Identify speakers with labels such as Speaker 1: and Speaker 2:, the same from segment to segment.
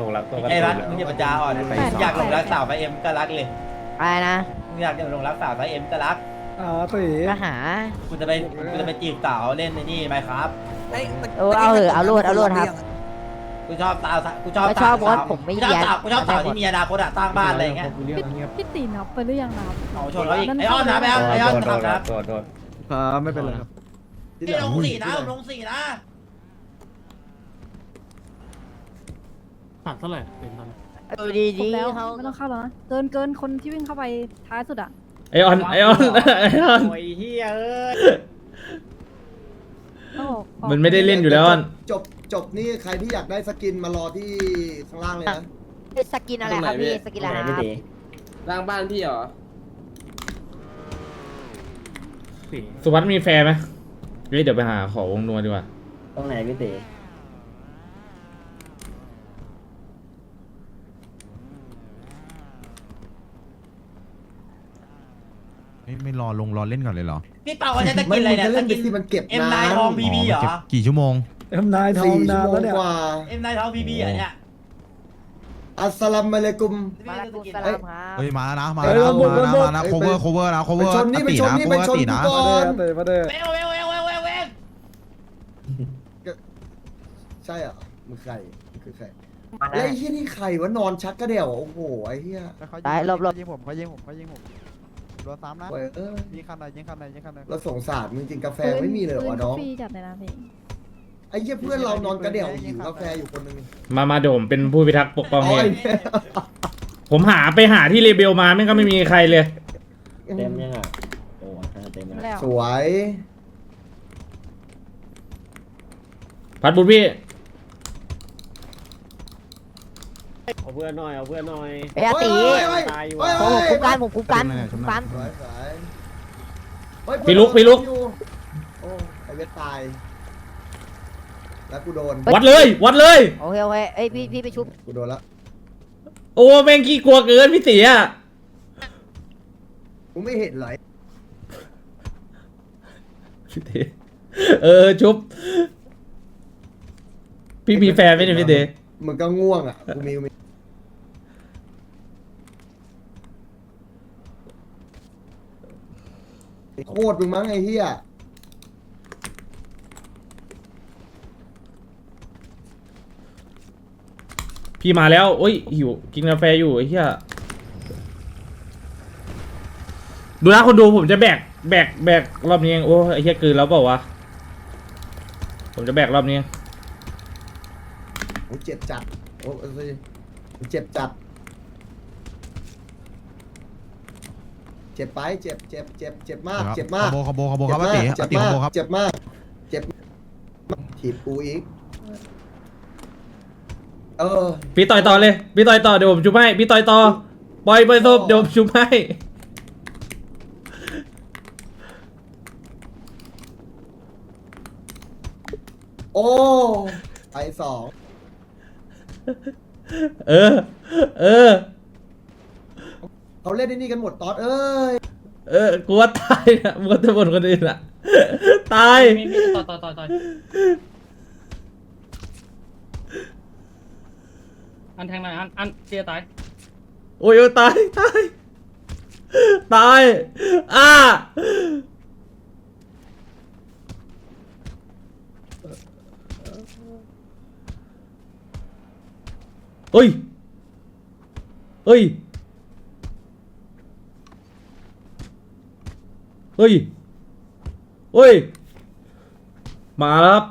Speaker 1: หลงรักตัวการ์
Speaker 2: ไอ้
Speaker 1: ตู
Speaker 2: รัก
Speaker 1: นแล้ว
Speaker 2: มึงอย่าปัญญาอ่อน
Speaker 1: ไป
Speaker 2: มึงอยากหลงรักสาวไปเอ็มก็รักเลย
Speaker 3: อะไรนะ
Speaker 2: มึงอยากจะหลงรักสาวไปเอ็มก็รัก
Speaker 4: อ๋อตี
Speaker 3: ก็หา
Speaker 2: กูจะไปกูจะไปจีบสาวเล่นในนี่ไหมครับ
Speaker 3: เออเอาเถอะเอารวดเอารวดครับ
Speaker 2: กูชอบสาวกูชอบ
Speaker 3: ไม่ชอบ
Speaker 2: สาว
Speaker 3: บอสผมไม่
Speaker 2: กูชอบ
Speaker 3: เยียด
Speaker 2: สาวกูชอบสาวที่มีอนาคตอะสร้างบ้านอะไรอย่างเงี้ย
Speaker 5: พี่ตีนับไปหรือยังนับ
Speaker 2: เอาชนเขาอีกไอ้อ้อนนะไอ้อ้อนไอ้อ้อน
Speaker 1: โดน
Speaker 2: ทำนะ
Speaker 1: โดนโดน
Speaker 4: ครับไม่เป็นไรครับ
Speaker 2: ไอ้ลงสี่นะลงสี่นะ
Speaker 6: ตัดเท่าไหร่เป็นตอน
Speaker 3: ดูดี
Speaker 5: ครบ
Speaker 3: ดี
Speaker 5: แล้ว
Speaker 3: เขา
Speaker 5: ไม่ต้องเข้าแล้วนะเกินเกินคนที่วิ่งเข้าไปท้ายสุดอะ
Speaker 1: ไอออนไอออนไอออน
Speaker 2: โอ้ยเฮียเอ้ย
Speaker 5: ต้องออกออก
Speaker 1: มันไม่ได้เล่นอยู่แล้วออน
Speaker 7: จบจบนี่ใครที่อยากได้สกินมารอที่ข้างล่างเลยนะ
Speaker 3: สกินอะไรครับพี่สกินอะไรครับ
Speaker 8: ร่างบ้านพี่เหรอ
Speaker 6: สี่
Speaker 1: สุวัสด์มีแฟร์ไหมเฮ้ยเดี๋ยวไปหาขอวงนัวดีกว่า
Speaker 8: ตรงไหนพี่เต๋
Speaker 9: ไม่ไม่รอลงรอเล่นก่อนเลยเหรอ
Speaker 2: พี่เปาเขาใช้ตะ
Speaker 7: ไม่
Speaker 2: กินอะไร
Speaker 7: มึง
Speaker 2: เนี่ย
Speaker 7: จะเล่
Speaker 2: ตะ
Speaker 7: น
Speaker 2: กิ
Speaker 7: ไป
Speaker 2: น
Speaker 7: ที่มันเก็บ
Speaker 2: เอ็ม
Speaker 7: นาน
Speaker 2: นายทอง BB เหรอ
Speaker 9: เก็บกี่ชั่วโมง
Speaker 4: เอ็มนายทอง
Speaker 7: สี่
Speaker 4: นา
Speaker 7: ชั่วนโม
Speaker 4: แล้ว
Speaker 7: ง
Speaker 4: เนี่ย
Speaker 7: กว่า
Speaker 2: เอ็มนายทองบีบีเหรอเนี่ย
Speaker 7: อัสสลามุอะลัยกุม
Speaker 3: มาลากุสลามครับ
Speaker 9: เฮ้ยมาแล้วนะมาแล้วนะมาแล้วนะมาแล้ว cover cover นะ
Speaker 7: ไป
Speaker 9: cover
Speaker 7: ชนนี่ไป
Speaker 9: ตี
Speaker 7: ชน
Speaker 9: นะ
Speaker 7: นี่ไป
Speaker 9: cover
Speaker 7: ชน
Speaker 9: ตี
Speaker 7: กู
Speaker 9: นะ
Speaker 7: ก่อ
Speaker 4: มานเด้มาเด้
Speaker 2: เวลเวลเวลเวลเวลเวล
Speaker 7: ใช่เหรอะมึงใครมึงคือใคร
Speaker 3: มา
Speaker 7: แล้ว
Speaker 3: ได้
Speaker 7: ไอ้เหี้ยนี่ใครวะนอนชักกระเดี่ยวโอ้โหไอ้เหี้ย
Speaker 3: ได้หลบหลบ
Speaker 4: ยิงผมเขายิงผมเขายิงผม โดนซ้ำนะ
Speaker 7: โอ้ยเออ
Speaker 4: ยิงคันไหนยิงคันไหนยิงคันไหน
Speaker 7: เราสงสารมึงจริงกาแฟไม่มีเลยเหรอวะน้อง
Speaker 5: ฟรีจัดเลยนะพี่
Speaker 7: ไอ้เหี้ยเพื่อนเรานอนกระเดี่ยวหิวกาแฟอยู่คนนึง
Speaker 1: มามาเดี๋ยวผมเป็นผู้พิทักษ์ปกป้อง
Speaker 7: อ๋อ
Speaker 1: เอ
Speaker 7: ไอ้
Speaker 1: ง
Speaker 7: เนี่ย
Speaker 1: ผมหาไปหาที่เรเบลมาไม่ก็ไม่มีใครเลย
Speaker 8: เต็มยังอะโอ้เต็มแล้ว
Speaker 5: แล้ว
Speaker 7: สวย
Speaker 1: พัดบุญพี่
Speaker 8: เอาเพื่อนหน่อยเอาเพื่อนหน่อย
Speaker 3: เอ้ยอาตี
Speaker 7: เฮ้ยเฮ้ยเฮ้ย
Speaker 3: ผม
Speaker 7: เฮ้ย
Speaker 3: คุ้มกันผมคุ้มกันคุ้มกัน
Speaker 7: สวยสวยเฮ้ย
Speaker 1: พี่ลุกพี่ลุก
Speaker 7: โอ้ไอ้เวทตาย แล้วกูโดน
Speaker 1: วัดเลย วัดเลย
Speaker 3: โอเคโอเคเอ้ยพี่พี่ไปชุบ
Speaker 7: กูโดนละ
Speaker 1: โอ้แม่งขี้กลัวเกินพี่เสีย
Speaker 7: กูไม่เห็นเลย
Speaker 1: พี่เตเออชุบ พี่มีแฟนไหมเนี่ยพี่เต
Speaker 7: มึงก็ง่วงอะ กูมีกูมี โคตรมึงมั้งไอ้เหี้ย
Speaker 1: พี่มาแล้วโอ้ยหิวกินกาแฟอยู่ไอ้เหี้ยดูนะคนดูผมจะแบกแบกแบกรอบนี้เองโอ้ไอ้เหี้ยเกินแล้วเปล่าวะผมจะแบกรอบนี้เอง
Speaker 7: โอ้เจ็บจัดโอ้เอ้ยเจ็บจัด เจ็บไปเจ็บเจ็บเจ็บเจ็บมาก เจ็บมาก
Speaker 9: ขโบขโบขโบครับอาติ
Speaker 7: เจ็
Speaker 9: อา
Speaker 7: บ
Speaker 9: ติข
Speaker 7: มาก
Speaker 9: โบครับ
Speaker 7: เจ็บมากเจ็บถีบกูอีกเออ
Speaker 1: พี่ต่อยต่อเลยพี่ต่อยต่อเดี๋ยวผมชุบให้พี่ต่อยต่อปล่อยปล่อยศพเดี๋ยวผมชุบให้
Speaker 7: โอ้ไปสอง
Speaker 1: เออ เออ
Speaker 7: เขาเล่นไอ้นี่กันหมดตอดเอ้ย
Speaker 1: เออกลัวตายนะมัวแต่บนคนอื่นอะตาย
Speaker 6: มีมีต่อต่อต่อต่ออันแทงหน่อยอันอันเจียตาย
Speaker 1: โอ้ยโอ้ยตายตายตายอ่าเฮ้ยเฮ้ย เฮ้ย เฮ้ย มาแล้วครับ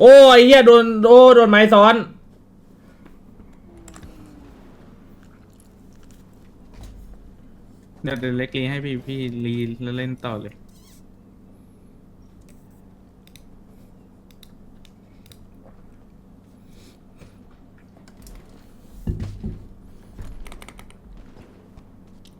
Speaker 1: โอ้ยเฮียโดนโอ้โดนไม้ซ้อน
Speaker 6: เดี๋ยวเดี๋ยวเล็กเกให้พี่พี่รีแล้วเล่นต่อเลย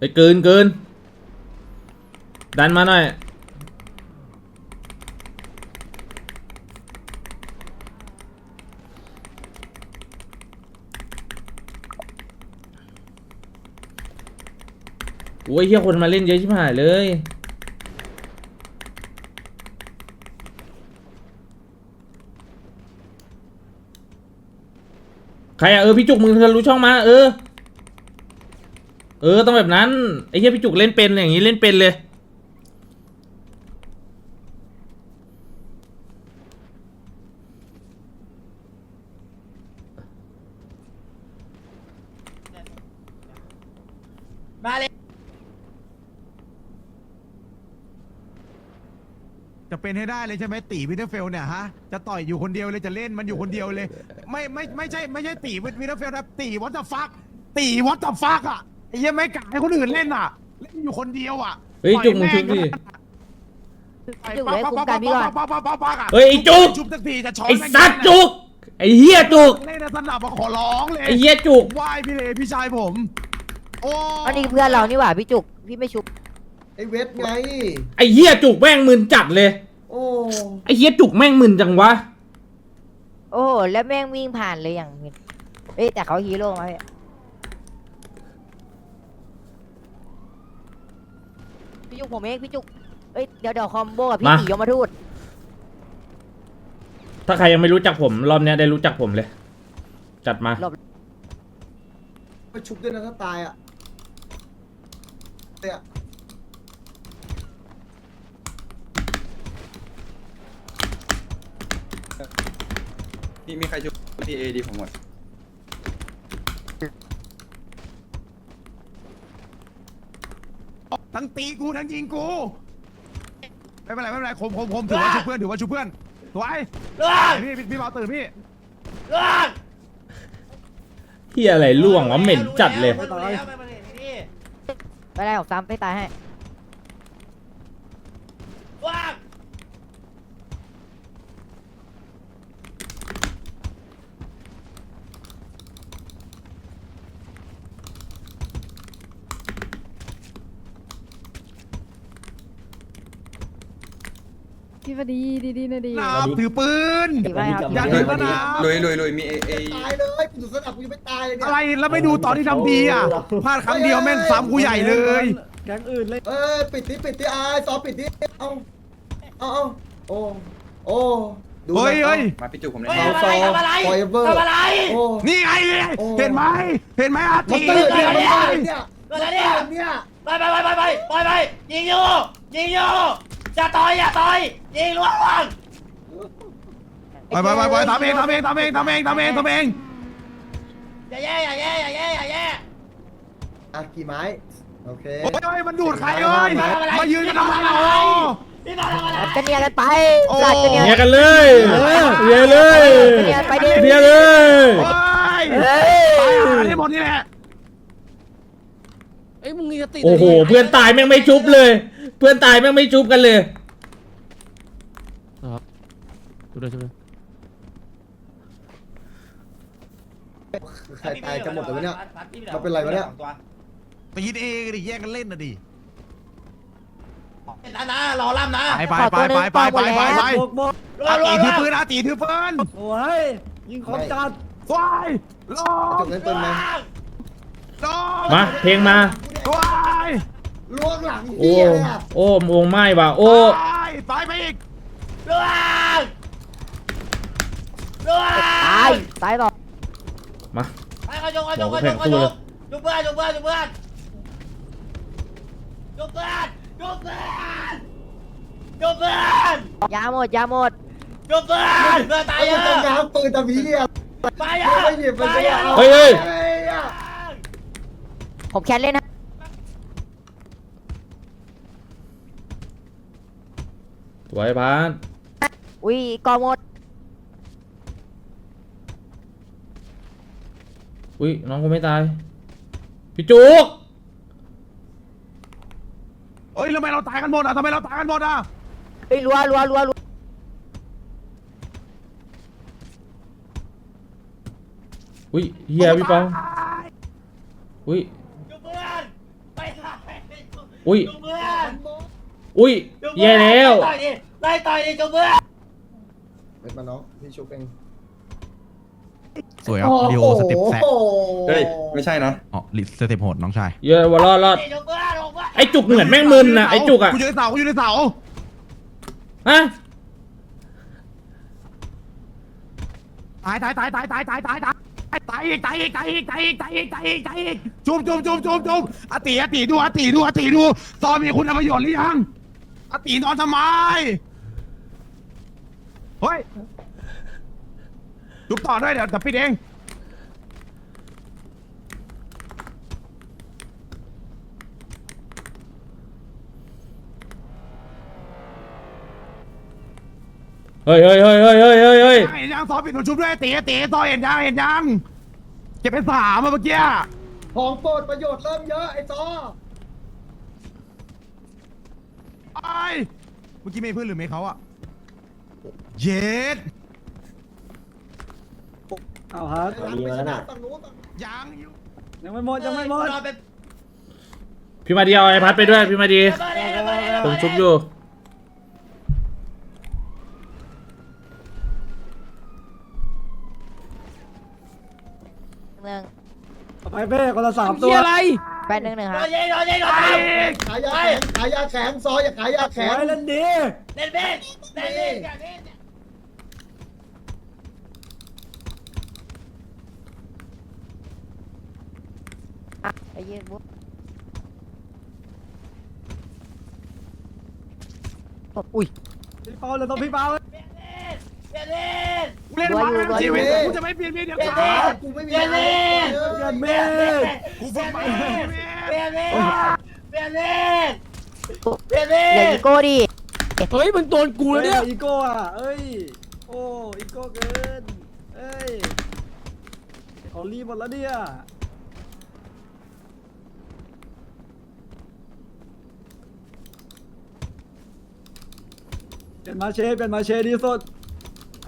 Speaker 1: ไปเกินเกินดันมาหน่อย โอ้ยเฮียคนมาเล่นเยอะชิบหายเลยใครอะเออพี่จุกมึงเคยรู้ช่องมาเออ เออต้องแบบนั้นไอ้เหี้ยพี่จุกเล่นเป็นอย่างนี้เล่นเป็นเลย
Speaker 2: มาเลย
Speaker 9: จะเป็นให้ได้เลยใช่ไหมตีวินเทอร์เฟลเนี่ยฮะจะต่อยอยู่คนเดียวเลยจะเล่นมันอยู่คนเดียวเลย ไม่ไม่ไม่ใช่ไม่ใช่ตีวินเทอร์เฟลนะตีวัตฟักตีวัตฟักอะ ไอ้เหี้ยังไม่กล้าให้คนอื่นเล่นอะเล่นอยู่คนเดียวอะ
Speaker 1: เฮ้ยจุกมึงชุบดิ
Speaker 3: พี่จุกเลยคุมกันพี่ก่อน
Speaker 9: ปั๊บปั๊บปั๊บปั๊บอะ
Speaker 1: เฮ้ยไอ้จุก
Speaker 9: ชุบสักทีจะช้อน
Speaker 1: ไอ้สัตว์จุกไอ้เหี้ยจุก
Speaker 9: เล่นในสนับมาขอร้องเลย
Speaker 1: ไอ้เหี้ยจุก
Speaker 9: ไหว้พี่เลยพี่ชายผมโอ้
Speaker 3: อันนี้เพื่อนเรานี่หว่าพี่จุก พี่ไม่ชุบ
Speaker 7: ไอ้เวทไง
Speaker 1: ไอ้เหี้ยจุกแม่งมึนจัดเลย
Speaker 7: โอ้
Speaker 1: ไอ้เหี้ยจุกแม่งมึนจังวะ
Speaker 3: โอ้โหแล้วแม่งวิ่งผ่านเลยอย่างนี้เอ้ยแต่เขาฮีโร่มาพี่ จุกผมเองพี่จุกเอ้ยเดี๋ยวเดี๋ยวคอมโบกับพี่
Speaker 1: มา
Speaker 3: ตียมทูต
Speaker 1: ถ้าใครยังไม่รู้จักผม รอบเนี้ยได้รู้จักผมเลย จัดมา
Speaker 7: ไปชุบด้วยนะถ้าตายอะเนี่ย
Speaker 10: มีมีใครชุบทีเอดีผมหมด
Speaker 9: ทั้งตีกูทั้งยิงกูไม่เป็นไรไม่เป็นไรคมคมคมถือว่าชุบเพื่อนถือว่าชุบเพื่อนสวย
Speaker 2: ล่วง
Speaker 9: พี่พี่พี่เบาตื่นพี่
Speaker 2: ล่วง
Speaker 1: เหี้ยอะไรล่วงวะเหม็นจัดเลย
Speaker 2: ไม่ต้องแล้วไม่ต้องแล้วนี่
Speaker 3: ไม่ได้ออกซ้ำไม่ตายให้
Speaker 2: ล่วง
Speaker 5: พี่พอดีดีๆนะดี
Speaker 9: น้ำถือปืน
Speaker 3: ดีไหมครับ
Speaker 9: อย่าดึงนะนะ
Speaker 10: ลุยลุยลุยมีเอเอ
Speaker 7: ตายเลยกูอยู่สนับกูยังไม่ตายเลยเนี่ย
Speaker 9: อะไรแล้วไม่ดูตอนที่ทำดีอะพลาดครั้งเดียวแม่งซ้ำกูใหญ่เลย
Speaker 4: แก๊งอื่นเล่น
Speaker 7: เอ้ยปิดที่ปิดที่อายซอปิดที่เอาเอาเอาโอ้โอ้ดูนะ
Speaker 9: เฮ้ยเฮ้ย
Speaker 10: มาพี่จุกผมเลย
Speaker 2: เฮ้ยทำอะไรทำอะไร
Speaker 7: Forever
Speaker 2: ทำอะไร
Speaker 7: โอ้
Speaker 9: นี่ไง
Speaker 7: โอ้
Speaker 9: เห็นไหมเห็นไหมอา
Speaker 7: มัน
Speaker 9: ตี
Speaker 7: ตื่น
Speaker 9: เห็
Speaker 7: เนี่ย
Speaker 9: นไหม
Speaker 7: มันตื่นเนี่ย
Speaker 2: อะไรเนี่ย
Speaker 7: เนี่ย
Speaker 2: ไปไปไปไปไปไปไปยิงอยู่ยิงอยู่ อย่าต่อยอย่าต่อยยิงล่วงล่วง
Speaker 9: ไปไปไปไปทำเองทำเองทำเองทำเองทำเองทำเอง
Speaker 2: อย่าแย่อย่าแย่อย่าแย่อย่าแย่
Speaker 7: อะกี่ไม้ โอเค
Speaker 9: โอ้ยมันดูดใครเอ้ยมายืนกันทำไมเรา
Speaker 2: พี่มาทำอะไร
Speaker 3: จะเนียกันไป
Speaker 9: โอ้
Speaker 3: สัตว์จะเนีย
Speaker 1: เนี่ย
Speaker 3: กัน
Speaker 1: กันเลยเนี่ยเลย
Speaker 3: เนียนไปดิ
Speaker 1: เนี่ยเลย
Speaker 9: โอ้ย
Speaker 3: เฮ้ย
Speaker 9: ตายหาได้หมดนี่แหละ
Speaker 4: เอ้ยมึงมีสติ
Speaker 1: โอ้โหเพื่อนตายแม่งไม่ชุบเลย เพื่อนตายแม่งไม่ชุบกันเลย
Speaker 7: ใครตายกันหมดเลยวะเนี่ย มันเป็นไรวะเนี่ย
Speaker 9: ตีนเองดิแย่งกันเล่นนะดิ
Speaker 2: นะนะรอล่ำนะ
Speaker 9: ไปไปไปไปไปไปไปไป
Speaker 4: บกบก
Speaker 2: รอ
Speaker 9: อาร
Speaker 2: อ
Speaker 9: ตีถือ
Speaker 2: ล่ำ
Speaker 9: ปืนอาตีถือปืน
Speaker 4: โอ้ยยิงของจัด
Speaker 9: วายล
Speaker 7: จ
Speaker 9: ง
Speaker 7: บเล่นปืนไหม
Speaker 9: ลง
Speaker 1: มาเพลงมา
Speaker 9: วาย
Speaker 7: ล้วงหลัง
Speaker 1: โอ้
Speaker 7: เหี้ยเลยอะ
Speaker 1: โอ้วงไหม้ว่ะโอ้
Speaker 9: ตายตายไปอีก
Speaker 2: ล่วงล่วง
Speaker 3: ตายตายต่อ
Speaker 1: มา
Speaker 2: ไปขยงขยงขยงขยงจุกเพื่อนจุกเพื่อนจุกเพื่อนจุกเพื่อนจุกเพื่อนจุกเพื่อน
Speaker 3: ยาหมดยาหมด
Speaker 2: จุกเพื่อนเพื่อนตาย
Speaker 7: ไอ้
Speaker 2: เย
Speaker 7: น
Speaker 2: อะ
Speaker 7: จะง้างปืนตะมีเนี่ย
Speaker 2: ตายเยอะตาย
Speaker 7: จะ
Speaker 2: เยอะ
Speaker 7: เฮ้
Speaker 1: ยเฮ้ย
Speaker 3: ผมแคนเล่นนะ
Speaker 1: สวยพาน
Speaker 3: อุ้ยกอหมด
Speaker 1: อุ้ยน้องกูไม่ตาย พี่จุก
Speaker 9: เฮ้ยทำไมเราตายกันหมดอะทำไมเราตายกันหมดอะ
Speaker 3: เฮ้ยรัวรัวรัวรัว
Speaker 1: อุ้ยเฮียพี่ปองอุ้ย
Speaker 2: จุกเพื่อนไปไหน
Speaker 1: อุ้ย
Speaker 2: จุกเพื่อน
Speaker 1: อุ้ยแย่แล้ว
Speaker 2: ไต่อยดิไล่ต่อยดิจุกเพื่อน
Speaker 7: เม็ดมาน้องพี่ชุบเอง
Speaker 9: สวยครับดีโอสเต็ปแซก
Speaker 7: โอ้โห
Speaker 10: เฮ้ยไม่ใช่นะ
Speaker 9: อ๋อลิสเต็ปโหดน้องชาย
Speaker 1: เยอะวะรอดรอด
Speaker 2: จุกเพื่อนจุกเพื่อน
Speaker 1: ไอจุกเหมือนแม่งมึนนะไอจุกอะ
Speaker 9: กูอยู่ในเสากูอยู่ในเสา
Speaker 1: ฮะ
Speaker 9: ตายตายตายตายตายตายตายตายตายอีกตายอีกตายอีกตายอีกตายอีกตายอีกตายอีกจุ่มจุ่มจุ่มจุ่มจุ่มอาติอาติดูอาติดูอาติดูซอมมีคุณประโยชน์หรือยัง อาตินอนทำไม เฮ้ยจุบต่อด้วยเดี๋ยวเดี๋ยวปิดเอง
Speaker 1: เฮ้ยเฮ้ยเฮ้ยเฮ้ยเฮ้ยเฮ้ยเฮ้ย
Speaker 9: เห็นยังซอปิดหนูชุบด้วยตีตีซอเห็นยังเห็นยังเก็บไปสามอะเมื่อกี้
Speaker 7: ของโปรดประโยชน์เริ่มเยอะไอ้ซอ
Speaker 9: ไอ้เมื่อกี้ไม่เพื่อนหรือไม่เขาอะเย็ด
Speaker 4: เอาฮะ
Speaker 8: ดีมาแล้วน่ะ
Speaker 7: ฝั่งนู้นฝั่ง
Speaker 9: ยังอยู่
Speaker 4: ยังไม่หมดยังไม่หมด
Speaker 2: รอเป็น
Speaker 1: พี่มาดีเอาไอพัดไปด้วยพี่มาดี
Speaker 2: เบอร์เลยเบอร์เลย
Speaker 1: ผมชุบอยู่
Speaker 3: หนึ่ง
Speaker 4: เอาไปเป้คนละสามตัว
Speaker 3: แปดหนึ่งหนึ่งครับ
Speaker 2: นยิงโดนยิงโดนยิง
Speaker 7: ขายยาแข็งขายยาแข็งซอยอย่าขายยา
Speaker 4: แข
Speaker 7: แข็ง
Speaker 4: นเล่นดี
Speaker 2: เล่นเบ้เล่นเบ้แบบนี้
Speaker 3: อะไอ้ยืนบุ๊บอุ้ย
Speaker 4: พี่เปาเลยต้องพี่เปา
Speaker 2: เล ยนเล่นเปลี่ยนเล่น
Speaker 9: กูเล่นมาแล้วชีวิตกูจะไม่เปลี่ยนเมียเดียว
Speaker 2: เปลี่ยน
Speaker 9: กั
Speaker 2: เล่
Speaker 9: น
Speaker 2: น
Speaker 7: กูไม่มี
Speaker 2: เปลี่ยนเล่น
Speaker 7: เออ
Speaker 4: เปลี่ยนเมฆ
Speaker 9: กูฝึกมา
Speaker 2: เปลี่ยนเล่นเปลี่ยนเล่นเปลี่ยนเล่
Speaker 3: อย่านอีโก้ดิ
Speaker 4: เฮ้ยมึงโดนกูแล้วเนี่ยอีโก้อะเอ้ยโอ้อีโก้เกินเอ้ยเขารีบหมดแล้วเนี่ยเป็นมาเชเป็นมาเชดีสุด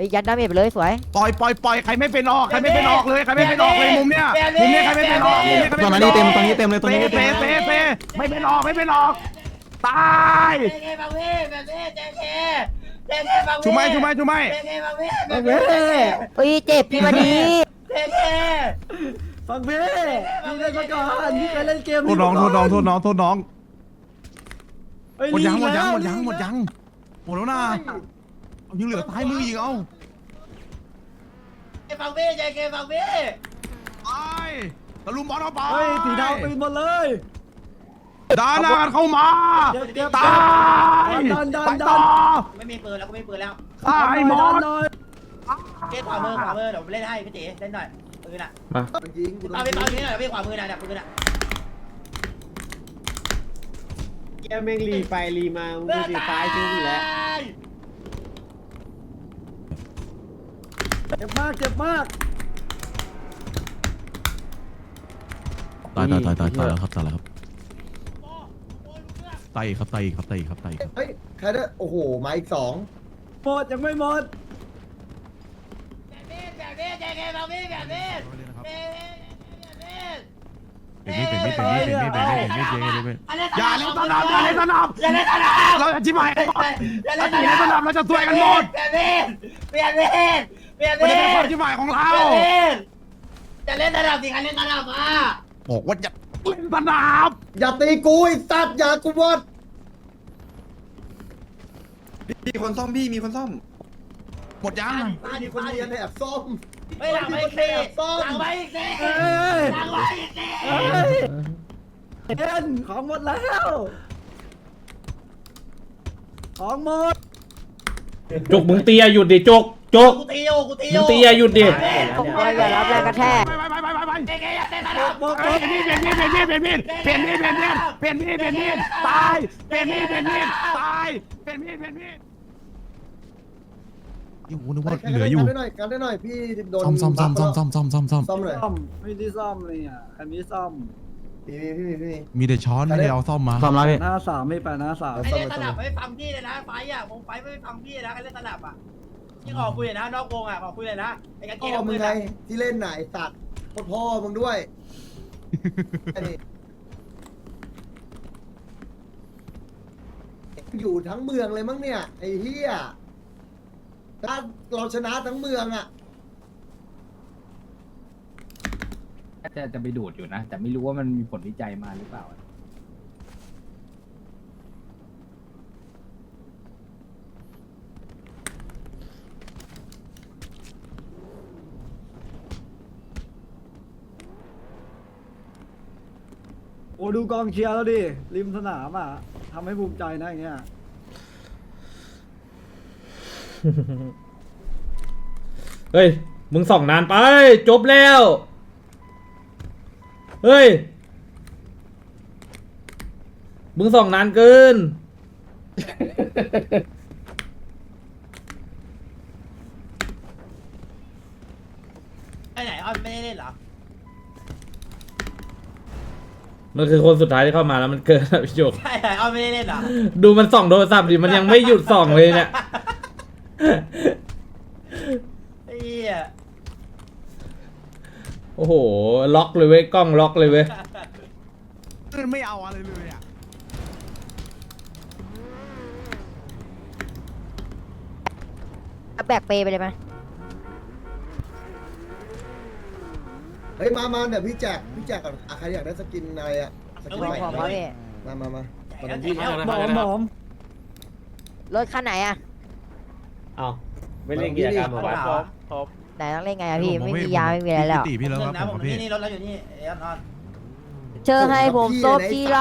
Speaker 3: ไอ้ยยัดดาเมจไปเลยสวย
Speaker 9: ปล่อยปล่อยปล่อยใครไม่เป็นออกใครไม่เป็นออกเลยใครไม่เป็นออกเลยมุมเนี้ยมุมเนี้ยใครไม่เป็นออกมุมเนี้ยใครไม่เป็นออก
Speaker 6: ตรงนี้เต็มตรงนี้เต็มเลยตรงนี้เต็ม
Speaker 9: เปเปเปไม่เป็นออกไม่เป็นออกตาย
Speaker 2: เจเคฟังพี่แบบนี้เจเคเจเคฟังพี่
Speaker 9: ชูไม่ชูไม่ชูไม่
Speaker 2: เจเคฟังพี่แบ
Speaker 4: ฟั
Speaker 2: บ
Speaker 4: ง
Speaker 2: นี้
Speaker 4: เพ่
Speaker 3: เฮ้ยเจ็บพี่มาดี
Speaker 2: เจเค
Speaker 4: ฟังเพ่พี่เล่นมาก่อนพี่เคยเล่นเกม
Speaker 9: โทษน้องโทษน้องโทษน้องโทษน้อง
Speaker 4: เฮ้ย
Speaker 9: หมดยังหมดยังหมด
Speaker 4: ลี
Speaker 9: ยัง
Speaker 4: ก
Speaker 9: หมดยังหมดแล้วนะเอา ยังเหลือท้ายมืออีกเอา
Speaker 2: ฟังพี่เจเคฟังพี่
Speaker 9: ไอ้ตะลุมบอลเอาไป
Speaker 4: เฮ้ยสีเทาตื่นหมดเลย
Speaker 9: ดานาเข้ามา
Speaker 4: เดี๋ยวเดี๋ยว
Speaker 9: ตาย
Speaker 4: ดันดัน
Speaker 9: ไป
Speaker 4: ดั
Speaker 9: ต่อน
Speaker 2: ไม่มีปืนแล้วก็ไม่มีปืนแล้ว
Speaker 9: ตายหม
Speaker 4: ดั
Speaker 9: ด
Speaker 4: นหน่อย
Speaker 2: เกขวามือขวามือเดี๋ยวผมเล่นให้พี่ตีเล่นหน่อยปืนอะ
Speaker 1: มา
Speaker 7: มันยิงกูโด
Speaker 2: เอา
Speaker 7: น
Speaker 2: พี่เปาพี่หน่อยพี่ขวามือหน่อยปืนอะ
Speaker 8: แกแม่งรีไปรีมามึงดูดิตายจริงอยู่แล้ว
Speaker 4: เจ็บมากเจ็บมาก
Speaker 6: ตายตายตายตายตายแล้วครับตายแล้วครับตายอีกครับตายอีกครับตายอีกครับตายอีกครับ
Speaker 7: เฮ้ยใครได้โอ้โหมาอีกสอง
Speaker 4: หมดยังไม่หมด
Speaker 2: แบบนี้แบบนี้เจเคฟังพี่แบบนี้แบบนี้แบบนี้
Speaker 9: เป็นมีดเป็นมีดเป็นมีดเป็นมีดเป็นมีดเป็นมีดเป็นมีดเป็นมีด
Speaker 2: อย่า
Speaker 9: อย่าเล่นสนามอย่าเล่นสนาม
Speaker 2: อย่าเล่นสนาม
Speaker 9: เราจะจิ้มหายเราจะเล่นสนามเราจะซวยกันหมด
Speaker 2: เปลี่ยนมีดเปลี่ยนมีด เปลี่ยน
Speaker 9: มัน
Speaker 2: มี
Speaker 9: จะเป็นความ
Speaker 2: ด
Speaker 9: จิ้มหายของเรา
Speaker 2: เปลี่ยนมีดจะเล่นระดับสิคะเล่นระดับมา
Speaker 9: บอกว่าอย่าเล่นสนาม
Speaker 7: อย่าตีกูไอ้สัตว์อย่ากูหมด
Speaker 10: มีคนซ่อมพี่มีคนซ่อม
Speaker 9: หมดยัง
Speaker 7: มีคนเรียนแอบซ่อม
Speaker 2: ไม่หลังไปอีกสิหลังไปอีกสิ
Speaker 4: เอ้ย
Speaker 2: หลังไปอีกสิ
Speaker 4: เอ้ยเอ็นของหมดแล้ว ของหมด
Speaker 1: จุกมึงเตียหยุดดิจุก จุก
Speaker 2: กูตีอยู่กูตีอ
Speaker 1: มึง
Speaker 2: ยู่
Speaker 1: เตียหยุดดิ
Speaker 3: ผมก็อย่ารับแรงกระแทก
Speaker 9: ไปไปไปไปไป
Speaker 2: เจ๊แกอยากเล่นระดับ
Speaker 4: บอก
Speaker 9: เปลี่ยนมีดเปลี่ยนมีดเปลี่ยนมีดเปลี่ยนมีดเปลี่ยนมีดเปลี่ยนมีดเปลี่ยนมีดเปลี่ยนมีดตายเปลี่ยนมีดเปลี่ยนมีดตายเปลี่ยนมีดเปลี่ยนมีดอยู่นึกว่าเหลืออยู่
Speaker 7: กันได้หน่อยกันได้หน่อยพี่โดน
Speaker 6: ซ่อมซ่อมซ่อมซ่อมซ่อมซ่อมซ่อมซ่อม
Speaker 7: ซ่อมเลย
Speaker 4: ซ่อมไม่ได้ซ่อมเลยอะอันนี้ซ่อม
Speaker 7: พี่พี่พี่พี่
Speaker 6: มีแต่ช้อนไม่ได้เอาซ่อมมา
Speaker 8: ซ่อมแล้วพี่
Speaker 4: หน้าสามไม่ไปหน้าสาม
Speaker 2: ไอ้เล่นระดับไม่ฟังพี่เลยนะไฟอะวงไฟไม่ฟังพี่นะไอ้เล่นระดับอะ ที่ขอคุยนะนอกวงอะขอคุยเลยนะไอ้กางเก
Speaker 7: พ่
Speaker 2: ง
Speaker 7: อ
Speaker 2: กับ
Speaker 7: มึ
Speaker 2: มื
Speaker 7: ง
Speaker 2: อ
Speaker 7: ไง
Speaker 2: นะ
Speaker 7: ที่เล่นไหนสัตว์โคตรพ่อมึงด้วยไอ้นี่อยู่ทั้งเมืองเลยมั้งเนี่ย ไอ้เฮียถ้าเราชนะทั้งเมืองอะ
Speaker 11: จะจะไปดูดอยู่นะ แต่ไม่รู้ว่ามันมีผลวิจัยมาหรือเปล่า
Speaker 4: โอ้ดูกองเชียร์แล้วดิริมสนามอะทำให้ภูมิใจนะอย่างเงี้ย
Speaker 1: เฮ้ย มึงส่องนานไป จบแล้ว เฮ้ย มึงส่องนานเกิน
Speaker 2: ไปไหนอ้อนไม่ได้เล่นเหรอ
Speaker 1: มันคือคนสุดท้ายที่เข้ามาแล้วมันเกินอะพี่โจก
Speaker 2: ใช่อ้อนไม่ได้เล่นเหรอ
Speaker 1: ดูมันส่องโทรศัพท์ดิมันยังไม่หยุดส่องเลยเนี่ย
Speaker 2: ไอ้เหี้ย
Speaker 1: โอ้โห ล็อกเลยเว้ยกล้องล็อกเลยเว้ย
Speaker 9: ไม่เอาอะไรเลยอะ
Speaker 3: เอาแบกเปไปเลยไหม
Speaker 7: เฮ้ยมามาเดี๋ยวพี่แจกพี่แจกก่อนอะใครอยากได้สกินอะไรอะสกิน
Speaker 3: ข
Speaker 7: ใหม่
Speaker 3: องเขาพี่
Speaker 7: มามามา
Speaker 2: แจก
Speaker 7: มา
Speaker 2: แล้ว
Speaker 7: ทำที่
Speaker 2: แจกแล้ว
Speaker 4: หมอมหมอม
Speaker 3: รถคันไหนอะ
Speaker 8: เอาไม่เล่นกิจกรรมเหรอวะ
Speaker 3: ไหนต้องเล่นไงอะพี่
Speaker 9: ผ
Speaker 3: ไม่
Speaker 9: ไม่
Speaker 3: มียาไม่มีอะไรแล้ว
Speaker 9: พี่ตีพี่เลิฟ
Speaker 2: หนึ่
Speaker 9: ครับ
Speaker 2: ง
Speaker 9: ผม
Speaker 2: นะผม
Speaker 9: กับพี่
Speaker 2: นี่นี่รถเราอยู่นี่ไอ้อ้อนอ้อน
Speaker 3: เจอให้ผมซบทีไร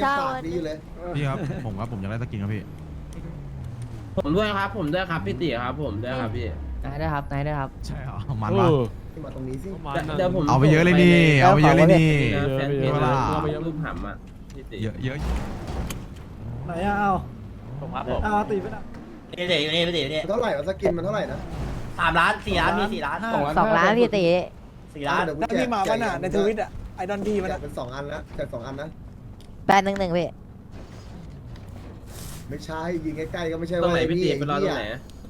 Speaker 7: เจ้า
Speaker 3: เท่า
Speaker 7: ดีอยู่เลย
Speaker 9: พี่ครับผมครับผมอยากได้สกินครับพี่
Speaker 8: ผมด้วยครับ ผมด้วยครับพี่ตีครับผมด้วยครับพี่
Speaker 3: ไหนได้ครับไหนได้ครับ
Speaker 9: ใช่เหรอมันวะ
Speaker 7: ที่มาตรงนี้สิ
Speaker 8: เดี๋ยวผม
Speaker 9: เอาไปเยอะเลยนี่ เอาไปเยอะเลยนี่
Speaker 8: แฟนเพจ
Speaker 9: เวลา
Speaker 8: เราไปรูปหำอะพี่ตี
Speaker 9: เยอะเยอะ
Speaker 4: ไหนอะเอา
Speaker 2: ผมครับผม
Speaker 4: เอาตีไปนะ
Speaker 2: นี่เดี๋ยวอยู่นี่เดี๋ยวอยู่นี่
Speaker 7: มันเท่าไหร่วะสกินมันเท่าไหร่นะ
Speaker 2: สามล้านสี่ล้านมีสี่ล้าน
Speaker 3: สองล้านพี่ตี
Speaker 2: สี่ล้าน
Speaker 7: เดี๋ยวกูแจกมาป่ะน่ะในทวิตอะไอดอนดีมันเป็นสองอันนะแจกสองอันนะ
Speaker 3: แปดหนึ่งหนึ่งพี่
Speaker 7: ไม่ใช่ยิงใกล้ๆก็ไม่ใช่
Speaker 8: ตรง
Speaker 7: ว่า
Speaker 8: ไหน
Speaker 7: ไอ้
Speaker 8: พี่
Speaker 7: นี่
Speaker 8: ตี
Speaker 7: ไอ้
Speaker 8: ไปรอตร
Speaker 7: เหี้
Speaker 8: ง
Speaker 7: ย
Speaker 8: ไหน